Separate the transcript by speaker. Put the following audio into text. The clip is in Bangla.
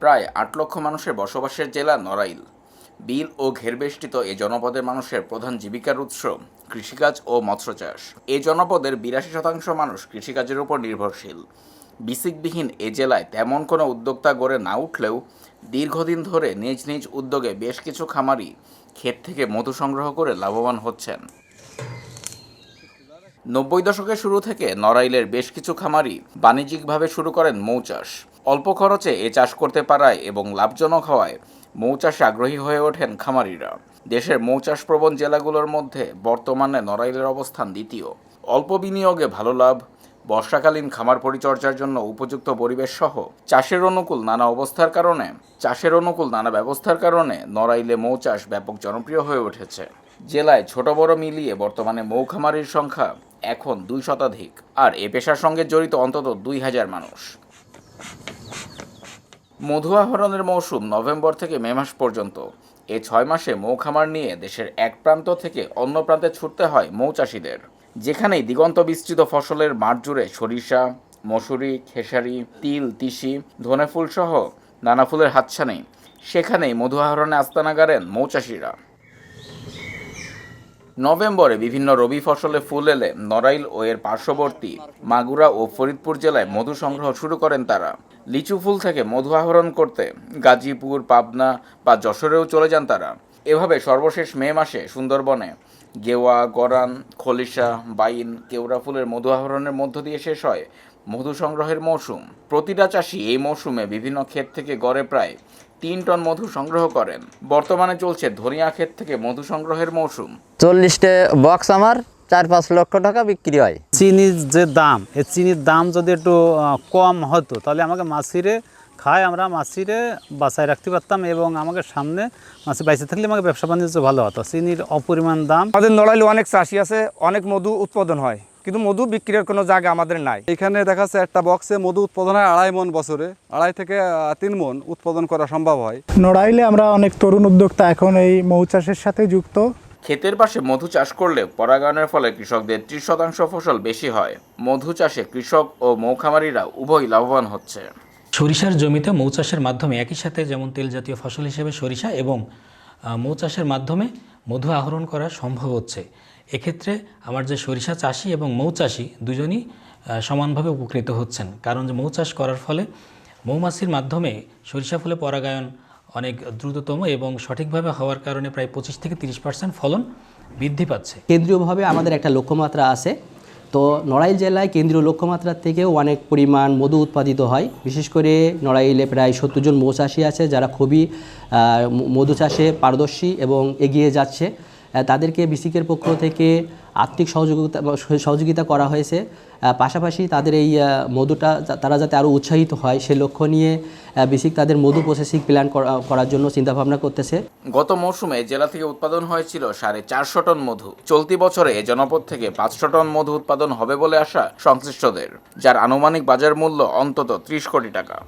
Speaker 1: প্রায় আট লক্ষ মানুষের বসবাসের জেলা নড়াইল। বিল ও ঘেরবেষ্টিত এ জনপদের মানুষের প্রধান জীবিকার উৎস কৃষিকাজ ও মৎস্য চাষ এ জনপদের বিরাশি শতাংশ মানুষ কৃষিকাজের উপর নির্ভরশীল। বিসিকবিহীন এ জেলায় তেমন কোনো উদ্যোক্তা গড়ে না উঠলেও দীর্ঘদিন ধরে নিজ নিজ উদ্যোগে বেশ কিছু খামারি ক্ষেত থেকে মধু সংগ্রহ করে লাভবান হচ্ছেন। নব্বই দশকের শুরু থেকে নড়াইলের বেশ কিছু খামারি বাণিজ্যিকভাবে শুরু করেন মৌ চাষ অল্প খরচে এ চাষ করতে পারায় এবং লাভজনক হওয়ায় মৌ চাষে আগ্রহী হয়ে ওঠেন খামারিরা। দেশের মৌ চাষ প্রবণ জেলাগুলোর মধ্যে বর্তমানে নড়াইলের অবস্থান দ্বিতীয়। অল্প বিনিয়োগে ভালো লাভ, বর্ষাকালীন খামার পরিচর্যার জন্য উপযুক্ত পরিবেশ সহ চাষের অনুকূল নানা অবস্থার কারণে, চাষের অনুকূল নানা ব্যবস্থার কারণে নড়াইলে মৌ চাষ ব্যাপক জনপ্রিয় হয়ে উঠেছে। জেলায় ছোট বড় মিলিয়ে বর্তমানে মৌ খামারির সংখ্যা এখন দুই শতাধিক, আর এ পেশার সঙ্গে জড়িত অন্তত দুই হাজার মানুষ। মধু আহরণের মৌসুম নভেম্বর থেকে মে মাস পর্যন্ত। এ ছয় মাসে মৌ খামার নিয়ে দেশের এক প্রান্ত থেকে অন্য প্রান্তে ছুটতে হয় মৌ চাষিদের। যেখানেই দিগন্ত বিস্তৃত ফসলের মাঠ জুড়ে সরিষা, মসুরি, খেসারি, তিল, তিসি ধনে ফুলসহ নানা ফুলের হাতছানি, সেখানেই মধু আহরণে আস্তানা গাড়েন মৌচাষিরা নভেম্বরে বিভিন্ন রবি ফসলে ফুল এলে নড়াইল ও এর পার্শ্ববর্তী মাগুরা ও ফরিদপুর জেলায় মধু সংগ্রহ শুরু করেন তারা। লিচু ফুল থেকে মধু আহরণ করতে গাজীপুর, পাবনা বা যশোরেও চলে যান তারা। এভাবে সর্বশেষ মে মাসে সুন্দরবনে গেওয়া, গরান, খলিশা, বাইন, কেওড়া ফুলের মধু আহরণের মধ্য দিয়ে শেষ হয় মধু সংগ্রহের মৌসুম। প্রতিটা চাষি এই মৌসুমে বিভিন্ন ক্ষেত থেকে গড়ে প্রায় তিন টন মধু সংগ্রহ করেন। বর্তমানে চলছে ধনিয়া ক্ষেত থেকে মধু সংগ্রহের মৌসুম।
Speaker 2: চল্লিশটা বক্স আমার চার পাঁচ লক্ষ টাকা বিক্রি হয়।
Speaker 3: চিনির যে দাম এই চিনির দাম যদি একটু কম হতো তাহলে আমাকে মাছিরে খায় আমরা মাছিরে বাঁচায় রাখতে পারতাম এবং আমাকে সামনে মাছি বাইসে থাকলে আমাকে ব্যবসা বাণিজ্য ভালো হতো। চিনির অপরিমাণ দাম।
Speaker 4: আমাদের নড়াইলে অনেক চাষি আছে অনেক মধু উৎপাদন হয়। কিন্তু মধু বিক্রির কোনো জায়গা আমাদের নাই।
Speaker 5: এখানে দেখা যাচ্ছে একটা বক্সে মধু উৎপাদন হয় আড়াই মন বছরে আড়াই থেকে তিন মন উৎপাদন করা সম্ভব হয়।
Speaker 6: নড়াইলে আমরা অনেক তরুণ উদ্যোক্তা এখন এই মৌ চাষের সাথে যুক্ত।
Speaker 1: ক্ষেতের পাশে মধু চাষ করলে পরাগায়নের ফলে কৃষকদের ত্রিশ শতাংশ ফসল বেশি হয়। মধু চাষে কৃষক ও মৌখামারিরা উভয় লাভবান হচ্ছে।
Speaker 7: সরিষার জমিতে মৌ চাষের মাধ্যমে একই সাথে যেমন তেল জাতীয় ফসল হিসেবে সরিষা এবং মৌ চাষের মাধ্যমে মধু আহরণ করা সম্ভব হচ্ছে। এক্ষেত্রে আমার যে সরিষা চাষি এবং মৌ চাষি দুজনই সমানভাবে উপকৃত হচ্ছেন। কারণ যে মৌ চাষ করার ফলে মৌমাছির মাধ্যমে সরিষা ফুলে পরাগায়ন অনেক দ্রুততম এবং সঠিকভাবে হওয়ার কারণে প্রায় পঁচিশ থেকে তিরিশ পার্সেন্ট ফলন বৃদ্ধি পাচ্ছে।
Speaker 8: কেন্দ্রীয়ভাবে আমাদের একটা লক্ষ্যমাত্রা আছে তো নড়াইল জেলায় কেন্দ্রীয় লক্ষ্যমাত্রার থেকেও অনেক পরিমাণ মধু উৎপাদিত হয়। বিশেষ করে নড়াইলে প্রায় সত্তর জন মৌ চাষি আছে যারা খুবই মধু চাষে পারদর্শী এবং এগিয়ে যাচ্ছে। তাদেরকে বিসিকের পক্ষ থেকে আর্থিক সহযোগিতা সহযোগিতা করা হয়েছে। পাশাপাশি তাদের এই মধুটা তারা যাতে আরও উৎসাহিত হয়, সে লক্ষ্য নিয়ে বেশি তাদের মধু প্রসেসিং প্ল্যান করা- করার জন্য চিন্তাভাবনা করতেছে।
Speaker 1: গত মৌসুমে জেলা থেকে উৎপাদন হয়েছিল সাড়ে চারশো টন মধু। চলতি বছরে জনপদ থেকে পাঁচশো টন মধু উৎপাদন হবে বলে আসা সংশ্লিষ্টদের, যার আনুমানিক বাজার মূল্য অন্তত ত্রিশ কোটি টাকা।